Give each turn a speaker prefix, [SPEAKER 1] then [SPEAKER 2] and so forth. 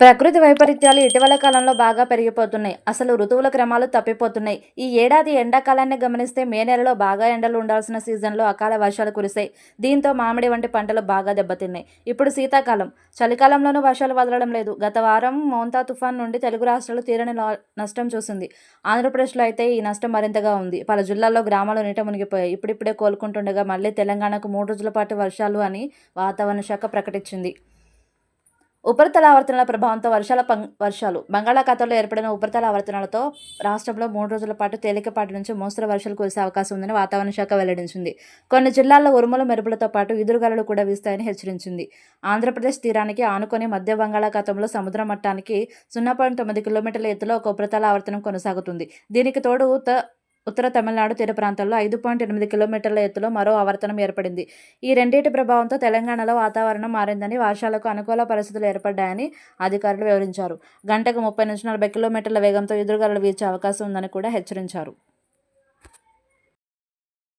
[SPEAKER 1] ప్రకృతి వైపరీత్యాలు ఇటీవల కాలంలో బాగా పెరిగిపోతున్నాయి. అసలు ఋతువుల క్రమాలు తప్పిపోతున్నాయి. ఈ ఏడాది ఎండాకాలాన్ని గమనిస్తే మే నెలలో బాగా ఎండలు ఉండాల్సిన సీజన్లో అకాల వర్షాలు కురిశాయి. దీంతో మామిడి వంటి పంటలు బాగా దెబ్బతిన్నాయి. ఇప్పుడు శీతాకాలం. చలికాలంలోనూ వర్షాలు వదలడం లేదు. గత వారం మోంతా తుఫాన్ నుండి తెలుగు రాష్ట్రాలు తీరని నష్టం చూసింది. ఆంధ్రప్రదేశ్లో అయితే ఈ నష్టం మరింతగా ఉంది. పలు జిల్లాల్లో గ్రామాలు నీట మునిగిపోయాయి. ఇప్పుడిప్పుడే కోలుకుంటుండగా మళ్ళీ తెలంగాణకు మూడు రోజుల పాటు వర్షాలు అని వాతావరణ శాఖ ప్రకటించింది. ఉపరితల ఆవర్తనాల ప్రభావంతో వర్షాల పం- వర్షాలు. బంగాళాఖాతంలో ఏర్పడిన ఉపరితల ఆవర్తనాలతో రాష్ట్రంలో మూడు రోజుల పాటు తేలికపాటి నుంచి మోస్తరు వర్షాలు కురిసే అవకాశం ఉందని వాతావరణ శాఖ వెల్లడించింది. కొన్ని జిల్లాల్లో ఉరుముల మెరుపులతో పాటు ఎదురుగాలు కూడా వీస్తాయని హెచ్చరించింది. ఆంధ్రప్రదేశ్ తీరానికి ఆనుకొని మధ్య బంగాళాఖాతంలో సముద్ర మట్టానికి సున్నా పాయింట్ తొమ్మిది కిలోమీటర్ల ఎత్తులో ఒక ఉపరితల ఆవర్తనం కొనసాగుతుంది. దీనికి తోడు ఉత్తర తమిళనాడు తీర ప్రాంతాల్లో ఐదు పాయింట్ ఎనిమిది కిలోమీటర్ల ఎత్తులో మరో ఆవర్తనం ఏర్పడింది. ఈ రెండింటి ప్రభావంతో తెలంగాణలో వాతావరణం మారిందని వర్షాలకు అనుకూల పరిస్థితులు ఏర్పడ్డాయని అధికారులు వివరించారు. గంటకు ముప్పై నుంచి నలభై కిలోమీటర్ల వేగంతో ఎదురుగాలు వీచే అవకాశం ఉందని కూడా హెచ్చరించారు.